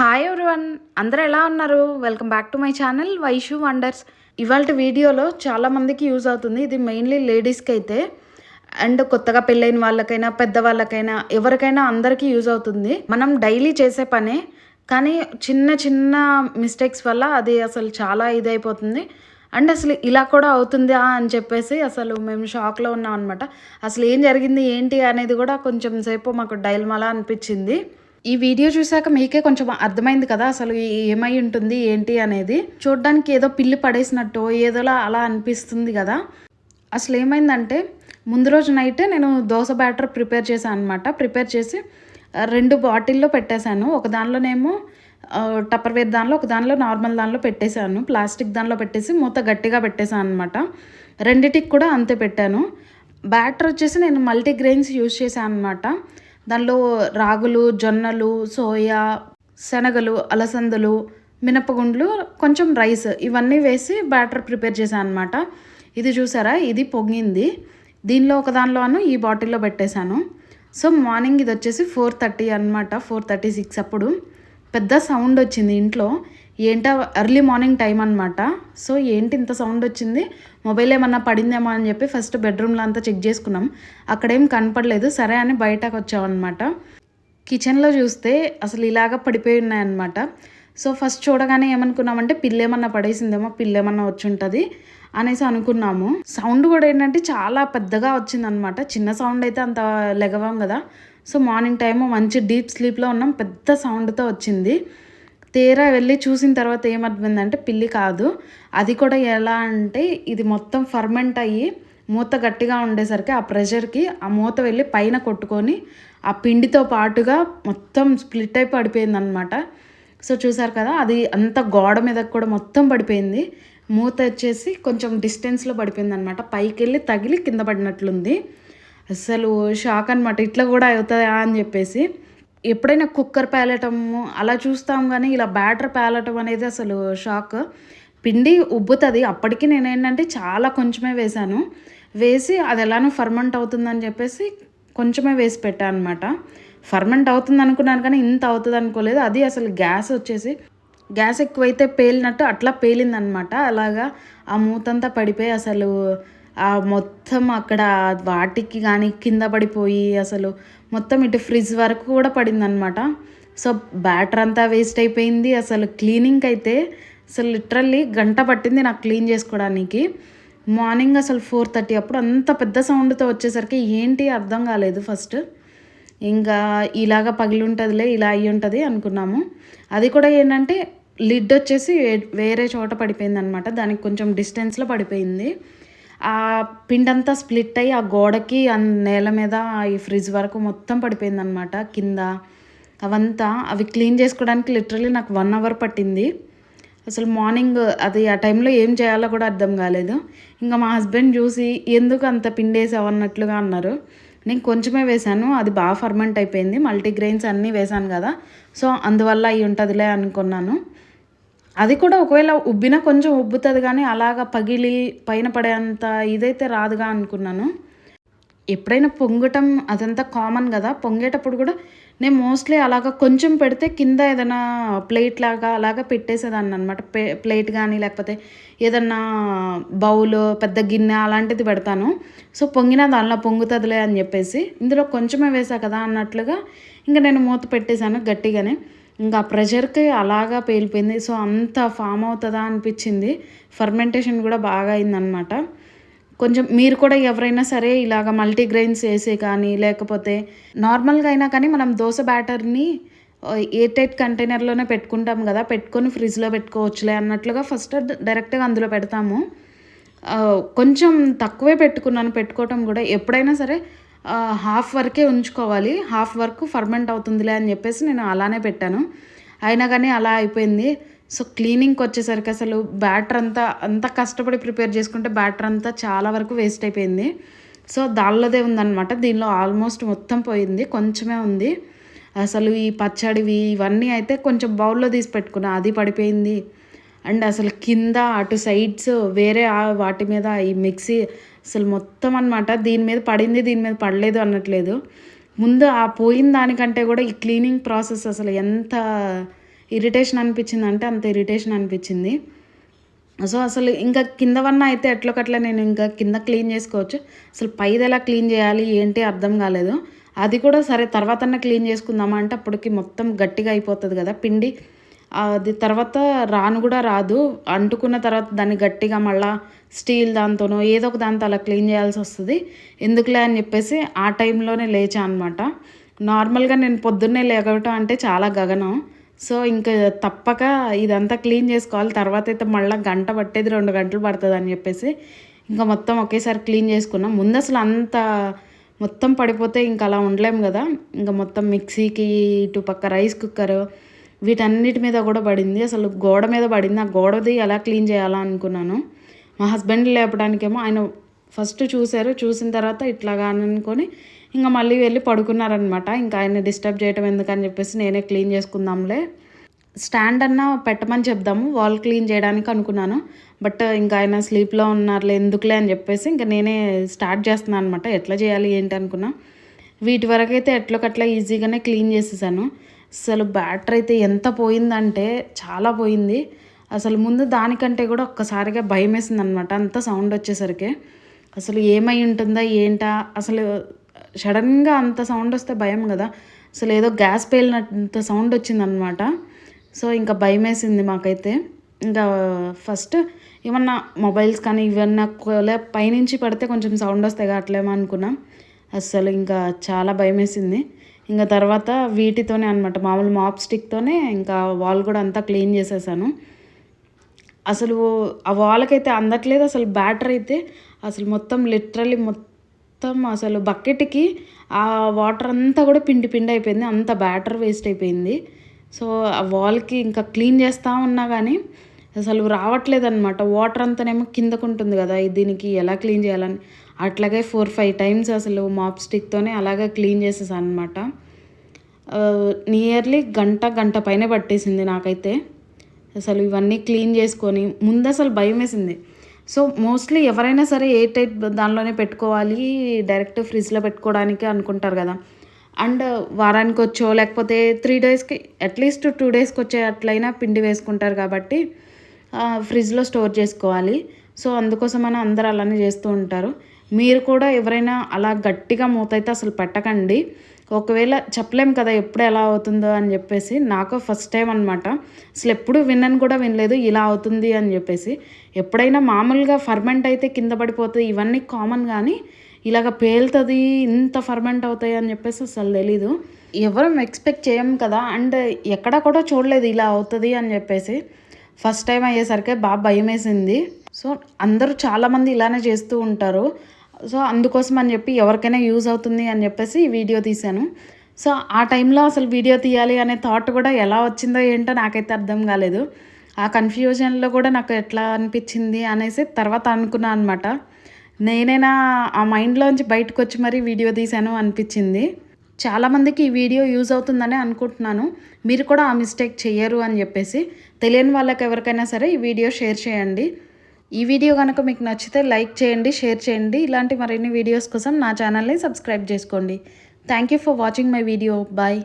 Hi everyone అందరూ ఎలా ఉన్నారు? Welcome back to my channel Vaishu wonders ఇవాళ వీడియోలో చాలామందికి యూజ్ అవుతుంది. ఇది మెయిన్లీ లేడీస్కి అయితే. అండ్ కొత్తగా పెళ్ళైన వాళ్ళకైనా పెద్దవాళ్ళకైనా ఎవరికైనా అందరికీ యూజ్ అవుతుంది. మనం డైలీ చేసే పనే. కానీ చిన్న చిన్న మిస్టేక్స్ వల్ల అది అసలు చాలా ఇదైపోతుంది. అండ్ అసలు ఇలా కూడా అవుతుందా అని చెప్పేసి అసలు మేము షాక్లో ఉన్నాం అనమాట అసలు ఏం జరిగింది ఏంటి అనేది కూడా కొంచెం సేపు మాకు డైల్మలా అనిపించింది. ఈ వీడియో చూసాక మీకే కొంచెం అర్థమైంది కదా అసలు ఏమై ఉంటుంది ఏంటి అనేది. చూడడానికి ఏదో పిల్లి పడేసినట్టు ఏదోలా అలా అనిపిస్తుంది కదా. అసలు ఏమైందంటే ముందు రోజు నైట్ నేను దోశ బ్యాటర్ ప్రిపేర్ చేశాను అనమాట ప్రిపేర్ చేసి రెండు బాటిల్లో పెట్టేశాను. ఒక దానిలోనేమో టప్పర్ వేర్ దానిలో ఒక దానిలో నార్మల్ దానిలో పెట్టేశాను. ప్లాస్టిక్ దానిలో పెట్టేసి మూత గట్టిగా పెట్టేశాను అనమాట రెండిటికి కూడా అంతే పెట్టాను. బ్యాటర్ వచ్చేసి నేను మల్టీగ్రెయిన్స్ యూజ్ చేశాను అనమాట దానిలో రాగులు జొన్నలు సోయా శనగలు అలసందలు మినపగుండ్లు కొంచెం రైస్ ఇవన్నీ వేసి బ్యాటర్ ప్రిపేర్ చేశాను అనమాట ఇది చూసారా? ఇది పొంగింది. దీనిలో ఒక దానిలోను ఈ బాటిల్లో పెట్టేశాను. సో మార్నింగ్ ఇది వచ్చేసి ఫోర్ థర్టీ అనమాట ఫోర్ థర్టీ సిక్స్ అప్పుడు. పెద్ద సౌండ్ వచ్చింది ఇంట్లో. ఏంటో ఎర్లీ మార్నింగ్ టైం అనమాట సో ఏంటి ఇంత సౌండ్ వచ్చింది? మొబైల్ ఏమన్నా పడిందేమో అని చెప్పి ఫస్ట్ బెడ్రూమ్లో అంతా చెక్ చేసుకున్నాం. అక్కడేం కనపడలేదు. సరే అని బయటకు వచ్చామన్నమాట. కిచెన్లో చూస్తే అసలు ఇలాగ పడిపోయి ఉన్నాయన్నమాట. సో ఫస్ట్ చూడగానే ఏమనుకున్నామంటే పిల్లేమన్నా పడేసిందేమో పిల్లేమన్నా వచ్చి ఉంటుంది అనేసి అనుకున్నాము. సౌండ్ కూడా ఏంటంటే చాలా పెద్దగా వచ్చిందనమాట చిన్న సౌండ్ అయితే అంత లెగవాం కదా. సో మార్నింగ్ టైము మంచి డీప్ స్లీప్లో ఉన్నాం. పెద్ద సౌండ్తో వచ్చింది. తీరా వెళ్ళి చూసిన తర్వాత ఏమర్థమైందంటే పిల్లి కాదు. అది కూడా ఎలా అంటే ఇది మొత్తం ఫర్మెంట్ అయ్యి మూత గట్టిగా ఉండేసరికి ఆ ప్రెషర్కి ఆ మూత వెళ్ళి పైన కొట్టుకొని ఆ పిండితో పాటుగా మొత్తం స్ప్లిట్ అయి పడిపోయిందనమాట సో చూసారు కదా అది అంత గోడ మీద కూడా మొత్తం పడిపోయింది. మూత వచ్చేసి కొంచెం డిస్టెన్స్లో పడిపోయింది అనమాట పైకి వెళ్ళి తగిలి కింద పడినట్లుంది. అసలు షాక్ అనమాట ఇట్లా కూడా అవుతుందా అని చెప్పేసి. ఎప్పుడైనా కుక్కర్ పేలటము అలా చూస్తాం కానీ ఇలా బ్యాటర్ పేలటం అనేది అసలు షాక్. పిండి ఉబ్బుతుంది. అప్పటికి నేను ఏంటంటే చాలా కొంచెమే వేశాను. వేసి అది ఎలానో ఫర్మెంట్ అవుతుందని చెప్పేసి కొంచెమే వేసి పెట్టాను అనమాట ఫర్మెంట్ అవుతుంది అనుకున్నాను కానీ ఇంత అవుతుంది అనుకోలేదు. అది అసలు గ్యాస్ వచ్చేసి గ్యాస్ ఎక్కువైతే పేలినట్టు అట్లా పేలిందనమాట అలాగా ఆ మూతంతా పడిపోయి అసలు మొత్తం అక్కడ వాటికి కానీ కింద పడిపోయి అసలు మొత్తం ఇటు ఫ్రిడ్జ్ వరకు కూడా పడిందనమాట సో బ్యాటర్ అంతా వేస్ట్ అయిపోయింది. అసలు క్లీనింగ్ అయితే అసలు లిటరల్లీ గంట పట్టింది నాకు క్లీన్ చేసుకోవడానికి. మార్నింగ్ అసలు ఫోర్ థర్టీ అప్పుడు అంత పెద్ద సౌండ్తో వచ్చేసరికి ఏంటి అర్థం కాలేదు ఫస్ట్. ఇంకా ఇలాగ పగిలి ఉంటుందిలే ఇలా అయ్యి ఉంటుంది అనుకున్నాము. అది కూడా ఏంటంటే లిడ్ వచ్చేసి వేరే చోట పడిపోయింది అనమాట దానికి కొంచెం డిస్టెన్స్లో పడిపోయింది. ఆ పిండంతా స్ప్లిట్ అయ్యి ఆ గోడకి ఆ నేల మీద ఈ ఫ్రిడ్జ్ వరకు మొత్తం పడిపోయింది అనమాట కింద. అవంతా అవి క్లీన్ చేసుకోవడానికి లిటరలీ నాకు వన్ అవర్ పట్టింది. అసలు మార్నింగ్ అది ఆ టైంలో ఏం చేయాలో కూడా అర్థం కాలేదు. ఇంకా మా హస్బెండ్ చూసి ఎందుకు అంత పిండేసావు అన్నట్లుగా అన్నారు. నేను కొంచెమే వేశాను అది బాగా ఫర్మెంట్ అయిపోయింది మల్టీగ్రెయిన్స్ అన్నీ వేశాను కదా సో అందువల్ల అయి ఉంటుందిలే అనుకున్నాను. అది కూడా ఒకవేళ ఉబ్బినా కొంచెం ఉబ్బుతుంది కానీ అలాగా పగిలి పైన పడేంత ఇదైతే రాదుగా అనుకున్నాను. ఎప్పుడైనా పొంగటం అదంతా కామన్ కదా పొంగేటప్పుడు కూడా నేను మోస్ట్లీ అలాగా కొంచెం పెడితే కింద ఏదైనా ప్లేట్ లాగా అలాగా పెట్టేసేదాన్ని అనమాట ప్లేట్ కానీ లేకపోతే ఏదన్నా బౌల్ పెద్ద గిన్నె అలాంటిది పెడతాను. సో పొంగిన దానిలో పొంగుతుందిలే అని చెప్పేసి ఇందులో కొంచెమే వేసా కదా అన్నట్లుగా ఇంకా నేను మూత పెట్టేశాను గట్టిగానే. ఇంకా ప్రెషర్కి అలాగా పేలిపోయింది. సో అంత ఫామ్ అవుతుందా అనిపించింది. ఫర్మెంటేషన్ కూడా బాగా అయిందనమాట కొంచెం మీరు కూడా ఎవరైనా సరే ఇలాగ మల్టీగ్రెయిన్స్ వేసే కానీ లేకపోతే నార్మల్గా అయినా కానీ మనం దోశ బ్యాటర్ని ఎయిర్ టైట్ కంటైనర్లోనే పెట్టుకుంటాం కదా. పెట్టుకొని ఫ్రిడ్జ్లో పెట్టుకోవచ్చులే అన్నట్లుగా ఫస్ట్ డైరెక్ట్గా అందులో పెడతాము. కొంచెం తక్కువే పెట్టుకున్నాను. పెట్టుకోవటం కూడా ఎప్పుడైనా సరే హాఫ్ వరకే ఉంచుకోవాలి. హాఫ్ వరకు ఫర్మెంట్ అవుతుందిలే అని చెప్పేసి నేను అలానే పెట్టాను. అయినా కానీ అలా అయిపోయింది. సో క్లీనింగ్కి వచ్చేసరికి అసలు బ్యాటర్ అంతా అంత కష్టపడి ప్రిపేర్ చేసుకుంటే బ్యాటర్ అంతా చాలా వరకు వేస్ట్ అయిపోయింది. సో దానిలోదే ఉందన్నమాట. దీనిలో ఆల్మోస్ట్ మొత్తం పోయింది. కొంచెమే ఉంది. అసలు ఈ పచ్చడివి ఇవన్నీ అయితే కొంచెం బౌల్లో తీసి పెట్టుకున్నా. అది పడిపోయింది. అండ్ అసలు కింద అటు సైడ్స్ వేరే వాటి మీద ఈ మిక్సీ అసలు మొత్తం అన్నమాట. దీని మీద పడింది దీని మీద పడలేదు అన్నట్లేదు. ముందు ఆ పోయిన దానికంటే కూడా ఈ క్లీనింగ్ ప్రాసెస్ అసలు ఎంత ఇరిటేషన్ అనిపించింది అంటే అంత ఇరిటేషన్ అనిపించింది. సో అసలు ఇంకా కింద వన్న అయితే ఎట్లకట్లా నేను ఇంకా కింద క్లీన్ చేసుకోవచ్చు. అసలు పైది ఎలా క్లీన్ చేయాలి ఏంటి అర్థం కాలేదు. అది కూడా సరే తర్వాతన్నా క్లీన్ చేసుకుందామా అంటే అప్పటికి మొత్తం గట్టిగా అయిపోతుంది కదా పిండి. అది తర్వాత రాను కూడా రాదు. అంటుకున్న తర్వాత దాన్ని గట్టిగా మళ్ళా స్టీల్ దాంతోనో ఏదో ఒక దాంతో అలా క్లీన్ చేయాల్సి వస్తుంది. ఎందుకులే అని చెప్పేసి ఆ టైంలోనే లేచా అనమాట నార్మల్గా నేను పొద్దున్నే లేకటం అంటే చాలా గగనం. సో ఇంకా తప్పక ఇదంతా క్లీన్ చేసుకోవాలి. తర్వాత అయితే మళ్ళీ గంట పట్టేది రెండు గంటలు పడుతుంది అని చెప్పేసి ఇంకా మొత్తం ఒకేసారి క్లీన్ చేసుకున్నాం. ముందు అసలు అంత మొత్తం పడిపోతే ఇంకా అలా ఉండలేము కదా. ఇంకా మొత్తం మిక్సీకి ఇటు పక్క రైస్ కుక్కర్ వీటన్నిటి మీద కూడా పడింది. అసలు గోడ మీద పడింది. ఆ గోడది ఎలా క్లీన్ చేయాలా అనుకున్నాను. మా హస్బెండ్ లేపడానికేమో ఆయన ఫస్ట్ చూశారు. చూసిన తర్వాత ఇట్లాగా అనుకొని ఇంకా మళ్ళీ వెళ్ళి పడుకున్నారనమాట ఇంకా ఆయన డిస్టర్బ్ చేయటం ఎందుకని చెప్పేసి నేనే క్లీన్ చేసుకుందాంలే. స్టాండ్ అన్న పెట్టమని చెప్దాము. వాల్ క్లీన్ చేయడానికి అనుకున్నాను. బట్ ఇంకా ఆయన స్లీప్లో ఉన్నారులే ఎందుకులే అని చెప్పేసి ఇంకా నేనే స్టార్ట్ చేస్తున్నాను అనమాట ఎట్లా చేయాలి ఏంటి అనుకున్నా. వీటి వరకు అయితే ఎట్లకట్లా ఈజీగానే క్లీన్ చేసేసాను. అసలు బ్యాటరీ అయితే ఎంత పోయిందంటే చాలా పోయింది. అసలు ముందు దానికంటే కూడా ఒక్కసారిగా భయం వేసింది అనమాట అంత సౌండ్ వచ్చేసరికి. అసలు ఏమై ఉంటుందా ఏంటా? అసలు సడన్గా అంత సౌండ్ వస్తే భయం కదా. అసలు ఏదో గ్యాస్ పేలినంత సౌండ్ వచ్చిందనమాట సో ఇంకా భయం వేసింది మాకైతే. ఇంకా ఫస్ట్ ఏమన్నా మొబైల్స్ కానీ ఇవన్నా పైనుంచి పడితే కొంచెం సౌండ్ వస్తాయి అట్లేమో అనుకున్నాం. అస్సలు ఇంకా చాలా భయం వేసింది ఇంకా తర్వాత వీటితోనే అనమాట మామూలు మాప్ స్టిక్తోనే ఇంకా వాల్ కూడా అంతా క్లీన్ చేసేసాను. అసలు ఆ వాల్కైతే అందట్లేదు. అసలు బ్యాటర్ అయితే అసలు మొత్తం లిటరలీ మొత్తం అసలు బకెట్కి ఆ వాటర్ అంతా కూడా పిండి పిండి అయిపోయింది. అంత బ్యాటర్ వేస్ట్ అయిపోయింది. సో ఆ వాల్కి ఇంకా క్లీన్ చేస్తూ ఉన్నా కానీ అసలు రావట్లేదు అనమాట వాటర్ అంతానేమో కిందకు ఉంటుంది కదా దీనికి ఎలా క్లీన్ చేయాలని. అట్లాగే ఫోర్ ఫైవ్ టైమ్స్ అసలు మాప్ స్టిక్తోనే అలాగే క్లీన్ చేసేసాను అనమాట నియర్లీ గంట గంట పైన పట్టేసింది నాకైతే. అసలు ఇవన్నీ క్లీన్ చేసుకొని ముందు అసలు భయం వేసింది సో మోస్ట్లీ ఎవరైనా సరే ఏ టైప్ దానిలోనే పెట్టుకోవాలి డైరెక్ట్ ఫ్రిడ్జ్లో పెట్టుకోవడానికి అనుకుంటారు కదా. అండ్ వారానికి వచ్చో లేకపోతే త్రీ డేస్కి అట్లీస్ట్ టూ డేస్కి వచ్చే అట్లయినా పిండి వేసుకుంటారు కాబట్టి ఫ్రిడ్జ్లో స్టోర్ చేసుకోవాలి. సో అందుకోసం అని అందరూ అలానే చేస్తూ ఉంటారు. మీరు కూడా ఎవరైనా అలా గట్టిగా మూత అయితే అసలు పెట్టకండి. ఒకవేళ చెప్పలేం కదా ఎప్పుడు ఎలా అవుతుందో అని చెప్పేసి నాకు ఫస్ట్ టైం అనమాట అసలు ఎప్పుడు వినని కూడా వినలేదు ఇలా అవుతుంది అని చెప్పేసి. ఎప్పుడైనా మామూలుగా ఫర్మెంట్ అయితే కింద పడిపోతుంది ఇవన్నీ కామన్ కానీ ఇలాగ పేలుతుంది ఇంత ఫర్మెంట్ అవుతాయి అని చెప్పేసి అసలు తెలీదు. ఎవరం ఎక్స్పెక్ట్ చేయం కదా అండ్ ఎక్కడ కూడా చూడలేదు ఇలా అవుతుంది అని చెప్పేసి. ఫస్ట్ టైం అయ్యేసరికి బాగా భయం వేసింది సో అందరూ చాలామంది ఇలానే చేస్తూ ఉంటారు. సో అందుకోసం అని చెప్పి ఎవరికైనా యూజ్ అవుతుంది అని చెప్పేసి వీడియో తీశాను. సో ఆ టైంలో అసలు వీడియో తీయాలి అనే థాట్ కూడా ఎలా వచ్చిందో ఏంటో నాకైతే అర్థం కాలేదు. ఆ కన్ఫ్యూజన్లో కూడా నాకు ఎట్లా అనిపించింది అనేసి తర్వాత అనుకున్నాను అనమాట నేనైనా ఆ మైండ్లోంచి బయటకు వచ్చి మరీ వీడియో తీశాను అనిపించింది. చాలామందికి ఈ వీడియో యూజ్ అవుతుందని అనుకుంటున్నాను. మీరు కూడా ఆ మిస్టేక్ చేయరు అని చెప్పేసి తెలియని వాళ్ళకి ఎవరికైనా సరే ఈ వీడియో షేర్ చేయండి. ఈ వీడియో కనుక మీకు నచ్చితే లైక్ చేయండి షేర్ చేయండి. ఇలాంటి మరిన్ని వీడియోస్ కోసం నా ఛానల్ని సబ్స్క్రైబ్ చేసుకోండి. Thank you for watching my video. Bye.